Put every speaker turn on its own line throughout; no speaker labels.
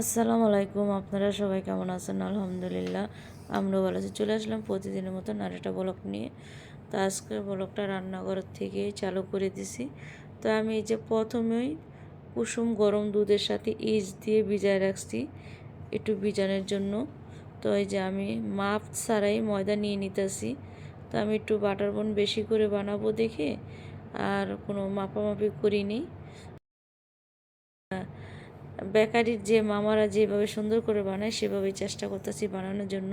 আসসালামু আলাইকুম, আপনারা সবাই কেমন আছেন? আলহামদুলিল্লাহ, আমরাও ভালো আছি। চলে আসলাম প্রতিদিনের মতন আর একটা ব্লক নিয়ে। তো আজকের ব্লকটা রান্নাঘর থেকে চালু করে দিছি। তো আমি এই যে প্রথমেই কুসুম গরম দুধের সাথে ইজ দিয়ে ভিজায় রাখছি একটু ভিজানোর জন্য। তো এই যে আমি মাপ ছাড়াই ময়দা নিয়ে নিতেছি। তো আমি একটু বাটার বোন বেশি করে বানাবো দেখে, আর কোনো মাপামাপি করিনি। বেকারির যে মামারা যেভাবে সুন্দর করে বানায় সেভাবে চেষ্টা করতেছি বানানোর জন্য।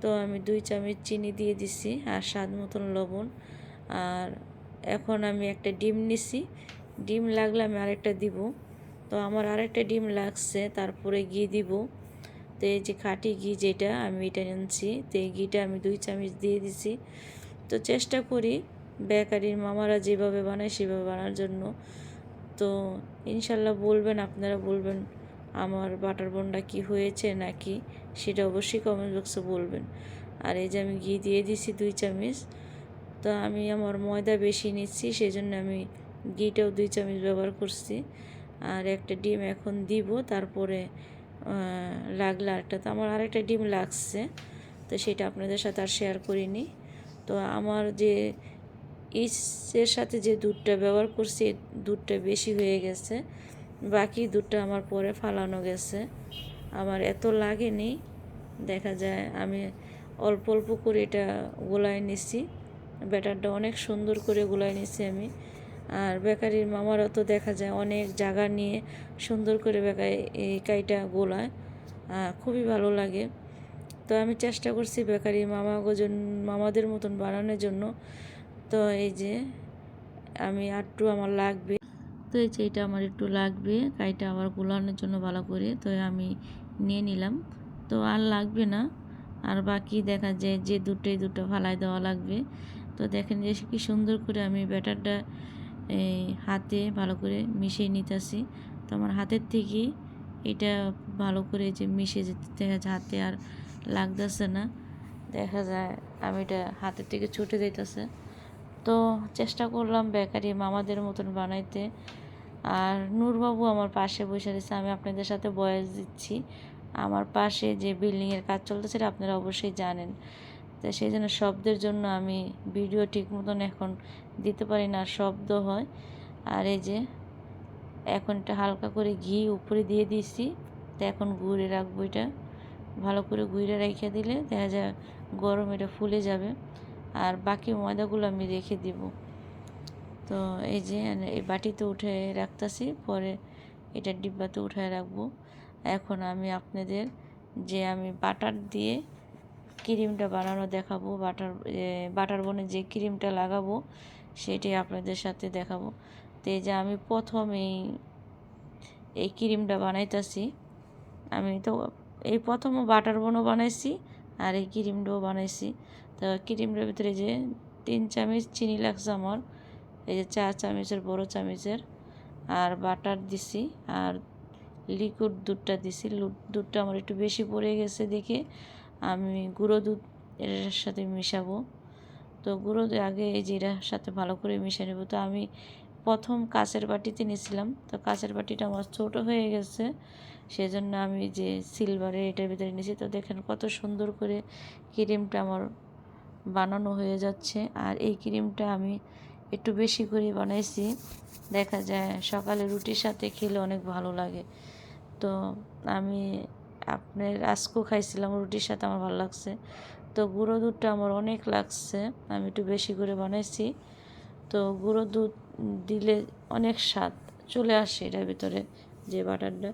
তো আমি দুই চামচ চিনি দিয়ে দিছি আর স্বাদ মতন লবণ। আর এখন আমি একটা ডিম নিছি। ডিম লাগলে আমি আরেকটা দিব। তো আমার আরেকটা ডিম লাগছে, তারপরে ঘি দিব। তো এই যে খাঁটি ঘি যেটা, আমি এটা নিচ্ছি তো এই ঘিটা আমি দুই চামচ দিয়ে দিছি। তো চেষ্টা করি বেকারির মামারা যেভাবে বানায়, সেভাবে বানার জন্য। তো ইনশাল্লাহ বলবেন, আপনারা বলবেন আমার বাটার বনটা কি হয়েছে নাকি, সেটা অবশ্যই কমেন্ট বক্সে বলবেন। আর এই যে আমি ঘি দিয়ে দিছি দুই চামচ, তো আমি আমার ময়দা বেশি নিচ্ছি সেই জন্য আমি ঘিটাও দুই চামচ ব্যবহার করছি। আর একটা ডিম এখন দিব, তারপরে লাগলে আরেকটা, তো আমার আরেকটা ডিম লাগছে, তো সেটা আপনাদের সাথে আর শেয়ার করিনি। তো আমার যে ইসের সাথে যে দুধটা ব্যবহার করছি দুধটা বেশি হয়ে গেছে। বাকি দুধটা আমার পরে ফালানো গেছে। আমার এত লাগেনি। দেখা যায় আমি অল্প অল্প করে এটা গোলায় নিছি। ব্যাটারটা অনেক সুন্দর করে গোলায় নিছি আমি। আর বেকারির মামারা তো দেখা যায় অনেক জায়গা নিয়ে সুন্দর করে বেকারি এই কাইটা গোলায়। খুবই ভালো লাগে। তো আমি চেষ্টা করছি বেকারি মামা গোজন মামাদের মতন বানানোর জন্য। তো এই যে আমি আরটু আমার লাগবে। তো এই যে এটা আমার একটু লাগবে, কাইটা আবার গোলানোর জন্য ভালো করে। তো আমি নিয়ে নিলাম। তো আর লাগবে না। আর বাকি দেখা যায় যে দুটোই দুটো ফালাই দেওয়া লাগবে। তো দেখেন যে কি সুন্দর করে আমি ব্যাটারটা, এই, হাতে ভালো করে মিশিয়ে নিতেছি। তো আমার হাতের থেকে এটা ভালো করে যে মিশে যেতে দেখা যায় হাতে আর লাগতেছে না। দেখা যায় আমি এটা হাতের থেকে ছুটে যাইতেছে। তো চেষ্টা করলাম বেকারি মামাদের মতন বানাইতে। আর নূরবাবু আমার পাশে বসে রয়েছে, আমি আপনাদের সাথে বয়স দিচ্ছি। আমার পাশে যে বিল্ডিংয়ের কাজ চলতেছে আপনারা অবশ্যই জানেন। তো সেই জন্য শব্দের জন্য আমি ভিডিও ঠিক মতন এখন দিতে পারি না, শব্দ হয়। আর এই যে, এখন এটা হালকা করে ঘি উপরে দিয়ে দিছি তো এখন ঘুরে রাখব এটা। ভালো করে গুঁড়ে রেখে দিলে দেখা যায় গরম এটা ফুলে যাবে। আর বাকি ময়দাগুলো আমি রেখে দিব। তো এই যে এই বাটিতে উঠে রাখতেছি, পরে এটা ডিব্বাতে উঠায় রাখব। এখন আমি আপনাদের যে আমি বাটার দিয়ে ক্রিমটা বানানো দেখাবো, বাটার বাটার বনে যে ক্রিমটা লাগাবো, সেটাই আপনাদের সাথে দেখাবো। তো এই যে আমি প্রথম এই এই ক্রিমটা বানাইতেছি। আমি তো এই প্রথম বাটার বনও বানাইছি আর এই ক্রিমটাও বানাইছি। তো ক্রিমটার ভিতরে যে তিন চামচ চিনি লাগছে আমার। এই যে চার চামচের, বড় চামচের। আর বাটার দিছি, আর লিকুইড দুধটা দিছি। দুধটা আমার একটু বেশি পড়ে গেছে দেখে আমি গুঁড়ো দুধ এর সাথে মিশাবো। তো গুঁড়ো দুধ আগে এই যে জিরার সাথে ভালো করে মিশে নেব। তো আমি প্রথম কাঁচের বাটিতে নিয়েছিলাম। তো কাঁচের বাটিটা আমার ছোটো হয়ে গেছে, সেজন্য আমি যে সিলভারে এটার ভিতরে নিয়েছি। তো দেখেন কত সুন্দর করে ক্রিমটা আমার বানানো হয়ে যাচ্ছে। আর এই ক্রিমটা আমি একটু বেশি করে বানাইছি। দেখা যায় সকালে রুটির সাথে খেলে অনেক ভালো লাগে। তো আমি আপনার আজকেও খাইছিলাম, রুটির সাথে আমার ভালো লাগছে। তো গুঁড়ো দুধটা আমার অনেক লাগছে, আমি একটু বেশি করে বানাইছি। তো গুঁড়ো দুধ দিলে অনেক স্বাদ চলে আসে এটার ভিতরে যে বাটারটা।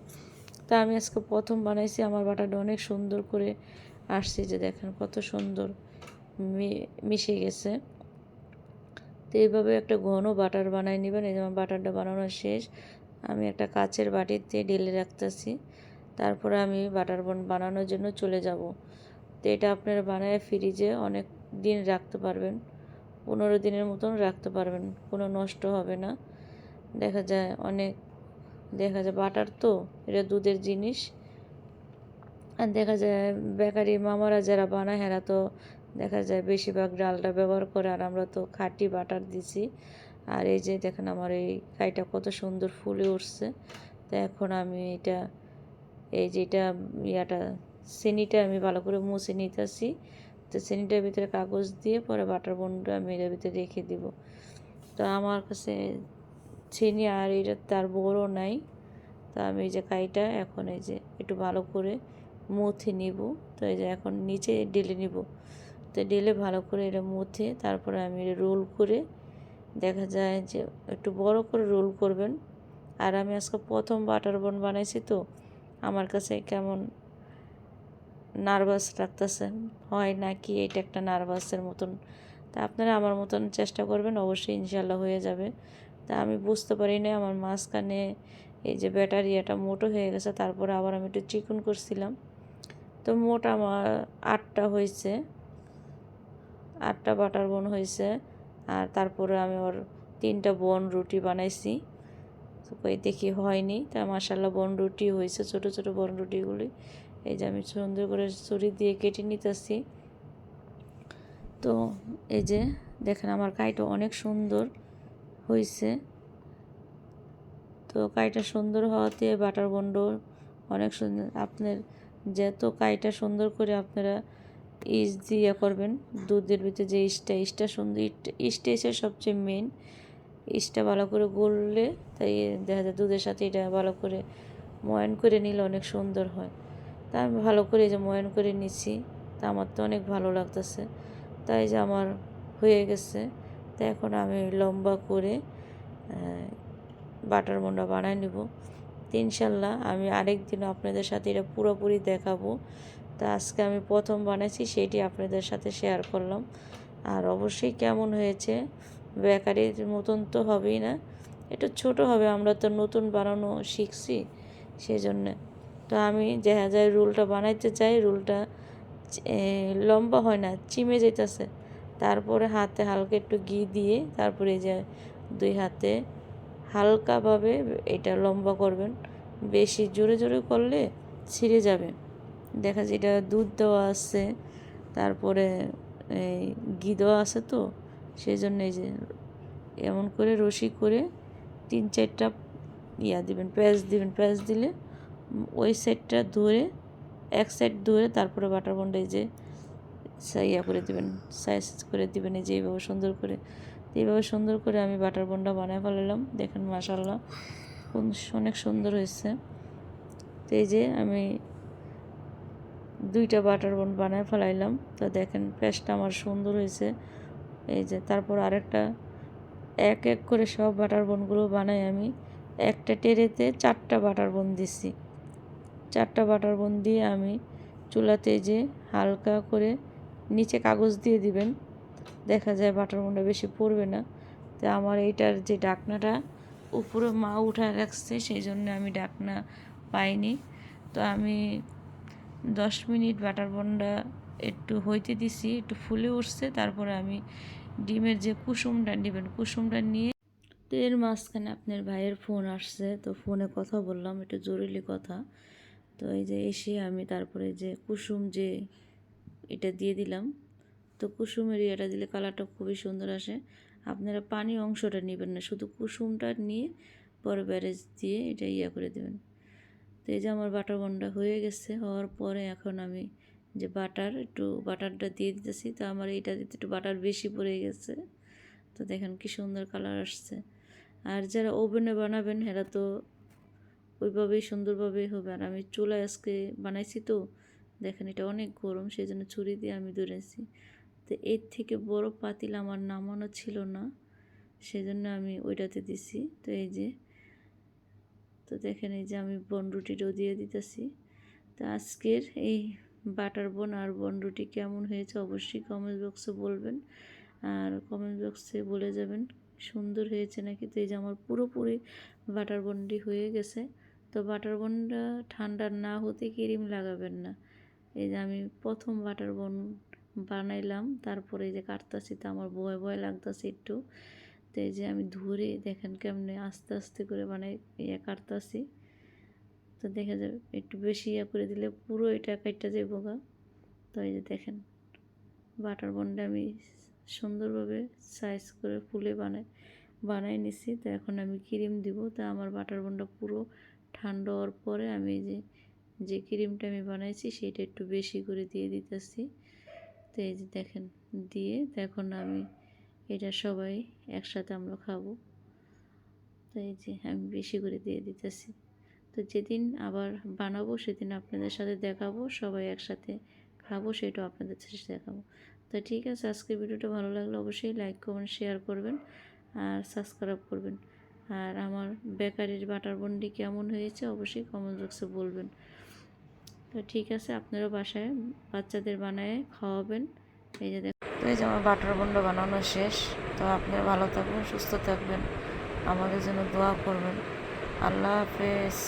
তা আমি আজকে প্রথম বানাইছি, আমার বাটারটা অনেক সুন্দর করে আসছে যে দেখেন কত সুন্দর। মিশে গেছে। তো এইভাবে একটা ঘন বাটার বানাই নেবেন। এই যেমন বাটারটা বানানো শেষ। আমি একটা কাচের বাটিতে ঢেলে রাখতেছি। তারপরে আমি বাটার বন, বানানোর জন্য চলে যাব। তো এটা আপনারা বানায় ফ্রিজে অনেক দিন রাখতে পারবেন। পনেরো দিনের মতন রাখতে পারবেন। কোনো নষ্ট হবে না। দেখা যায় অনেক, দেখা যায় বাটার তো, এটা দুধের জিনিস। আর দেখা যায় বেকারি মামারা যারা বানায় হেরা তো দেখা যায় বেশিরভাগ ডালটা ব্যবহার করে আর আমরা তো খাঁটি বাটার দিছি। আর এই যে দেখেন আমার এই কাইটা কত সুন্দর ফুলে উঠছে। তো এখন আমি এটা, এই যেটা ইয়াটা, চিনিটা আমি ভালো করে মুছে নিতেছি। তো চিনিটার ভিতরে কাগজ দিয়ে পরে বাটার বনটা আমি এটার ভিতরে রেখে দিব। তো আমার কাছে চিনি আর এটা তার বড় নাই। তো আমি এই যে কাইটা এখন এই যে একটু ভালো করে মুথে নিব। তো এই যে এখন নিচে ডেলে নিব। তো ডেলে ভালো করে এটা মুথে তারপরে আমি রোল করে দেখা যায় যে একটু বড় করে রোল করবেন। আর আমি আজকে প্রথম বাটার বন বানাইছি তো, আমার কাছে কেমন নার্ভাস লাগতেছে। হয় নাকি এটা একটা নার্ভাসের মতন। তা আপনারা আমার মতন চেষ্টা করবেন, অবশ্যই ইনশাল্লাহ হয়ে যাবে। তা আমি বুঝতে পারি না আমার মাঝখানে এই যে ব্যাটারি এটা মোটো হয়ে গেছে, তারপরে আবার আমি একটু চিকন করছিলাম। তো মোট আমার আটটা হয়েছে। আটটা বাটার বন হয়েছে। আর তারপরে আমি ওর তিনটা বন রুটি বানাইছি। তো কই দেখি হয়নি। তা মাসাল্লাহ বন রুটি হয়েছে, ছোট ছোট বন রুটিগুলি। এই যে আমি সুন্দর করে ছুরি দিয়ে কেটে নিতেছি। তো এই যে দেখেন আমার কাইটা অনেক সুন্দর হয়েছে। তো কাইটা সুন্দর হওয়াতে বাটার বন্ড অনেক সুন্দর আপনার যত কাইটা সুন্দর করে আপনারা ইস দিয়ে করবেন। দুধের ভিতরে যে ইস্টটা ইস্টটা সুন্দর ইস্টে এসে সবচেয়ে মেন ইস্টটা ভালো করে গললে তাই দেখা যায় দুধের সাথে এটা ভালো করে ময়ন করে নিলে অনেক সুন্দর হয়। তা আমি ভালো করে যে ময়ন করে নিছি, তা আমার তো অনেক ভালো লাগতেছে। তাই যে আমার হয়ে গেছে। তা এখন আমি লম্বা করে বাটার মন্ডা বানায় নেব। ইনশাল্লাহ আমি আরেক দিন আপনাদের সাথে এটা পুরোপুরি দেখাবো। তা আজকে আমি প্রথম বানাইছি, সেটি আপনাদের সাথে শেয়ার করলাম। আর অবশ্যই কেমন হয়েছে? বেকারির মতন তো হবেই না, একটু ছোট হবে, আমরা তো নতুন বানানো শিখছি সেই জন্যে তো আমি দেখা যায় রুলটা বানাইতে চাই, রুলটা লম্বা হয় না, চিমে যেতেছে তারপরে হাতে হালকা একটু ঘি দিয়ে, তারপরে যে দুই হাতে হালকাভাবে এটা লম্বা করবেন। বেশি জোরে জোরে করলে ছিঁড়ে যাবে। দেখা যায় এটা দুধ দেওয়া আছে, তারপরে এই ঘি দেওয়া আছে তো সেই জন্য এই যে এমন করে রশি করে তিন চারটা ইয়া দিবেন, পেঁয়াজ দিবেন, পেঁয়াজ দিলে ওই সাইডটা ধরে, এক সাইড ধরে তারপরে বাটার বন্ডে যে ইয়া করে দিবেন, সাইজ করে দিবেন, এই যে এইভাবে সুন্দর করে। এইভাবে সুন্দর করে আমি বাটার বন্ডা বানায় ফেলালাম, দেখেন মাসাল্লাহ অনেক সুন্দর হয়েছে। তো এই যে আমি দুইটা বাটার বন বানায় ফেলাইলাম। তো দেখেন পেস্টটা আমার সুন্দর হয়েছে। এই যে, তারপর আরেকটা, এক এক করে সব বাটার বনগুলো বানাই আমি। একটা টেরেতে চারটা বাটার বন দিছি। চারটা বাটার বন দিয়ে আমি চুলাতে যে হালকা করে নিচে কাগজ দিয়ে দিবেন। দেখা যায় বাটার বনটা বেশি পড়বে না। তো আমার এইটার যে ডাকনাটা উপরে মা উঠায় রাখছে, সেই জন্য আমি ডাকনা পাইনি। তো আমি দশ মিনিট বাটার বনটা একটু হইতে দিছি, একটু ফুলে উঠছে, তারপরে আমি ডিমের যে কুসুমটা নেবেন কুসুমটা নিয়ে তো এর মাঝখানে আপনার ভাইয়ের ফোন আসছে, তো ফোনে কথা বললাম, একটু জরুরি কথা। তো এই যে এসে আমি তারপরে যে কুসুম যে এটা দিয়ে দিলাম, তো কুসুমের ইয়েটা দিলে কালারটা খুবই সুন্দর আসে। আপনারা পানি অংশটা নেবেন না, শুধু কুসুমটা নিয়ে পরে ব্যারেজ দিয়ে এটা ইয়া করে দেবেন। তো এই যে আমার বাটার বন্ডা হয়ে গেছে, হওয়ার পরে এখন আমি যে বাটার, একটু বাটারটা দিয়ে দিতেছি। তো আমার এইটা দিতে একটু বাটার বেশি পড়ে গেছে। তো দেখেন কি সুন্দর কালার আসছে। আর যারা ওভেনে বানাবেন এরা তো ওইভাবেই সুন্দরভাবেই হবে। আর আমি চুলা আজকে বানাইছি তো, দেখেন এটা অনেক গরম সেই জন্য ছুরি দিয়ে আমি ধরেছি। তো এর থেকে বড় পাতিল আমার নামানো ছিল না, সেজন্য আমি ওইটাতে দিছি। তো এই যে তো দেখেন এই যে আমি বন রুটিটাও দিয়ে দিতেছি। তো আজকের এই বাটার বন আর বন রুটি কেমন হয়েছে অবশ্যই কমেন্ট বক্সে বলবেন। আর কমেন্ট বক্সে বলে যাবেন, সুন্দর হয়েছে নাকি? তো এই যে আমার পুরোপুরি বাটার বনটি হয়ে গেছে। তো বাটার বনটা ঠান্ডা না হতে ক্রিম লাগাবেন না। এই যে আমি প্রথম বাটার বন বানাইলাম, তারপরে এই যে কাটতাছি, তো আমার ভয় ভয় লাগতেছে একটু। তো এই যে আমি ধরে দেখেন কেমনে আস্তে আস্তে করে মানে ইয়ে কাটতাছি। তো দেখা যাবে একটু বেশি ইয়ে করে দিলে পুরো এটা কাটটা যাবে গা। তো এই যে দেখেন, বাটার বনটা আমি সুন্দরভাবে সাইজ করে ফুলে বানাই বানাই নিছি। তো এখন আমি ক্রিম দিব। তো আমার বাটার বনটা পুরো ঠান্ডা হওয়ার পরে আমি যে যে ক্রিমটা আমি বানাইছি সেটা একটু বেশি করে দিয়ে দিতেছি। তো এই যে দেখেন, দিয়ে তো এখন আমি এটা সবাই একসাথে আমরা খাব। তো এই যে আমি বেশি করে দিয়ে দিতেছি। তো যেদিন আবার বানাবো, সেদিন আপনাদের সাথে দেখাবো, সবাই একসাথে খাব, সেটাও আপনাদের সাথে দেখাবো। তো ঠিক আছে, আজকের ভিডিওটা ভালো লাগলে অবশ্যই লাইক কমেন্ট শেয়ার করবেন আর সাবস্ক্রাইব করবেন। আর আমার বেকারির বাটার বন্ডি কেমন হয়েছে অবশ্যই কমেন্ট বক্সে বলবেন। তো ঠিক আছে, আপনারা বাসায় বাচ্চাদের বানায় খাওয়াবেন। এই যে এই যে আমার বাটার বন্ড বানানো শেষ, তো আপনারা ভালো থাকবেন, সুস্থ থাকবেন। আমাদের জন্য দোয়া করবেন। আল্লাহ হাফেজ।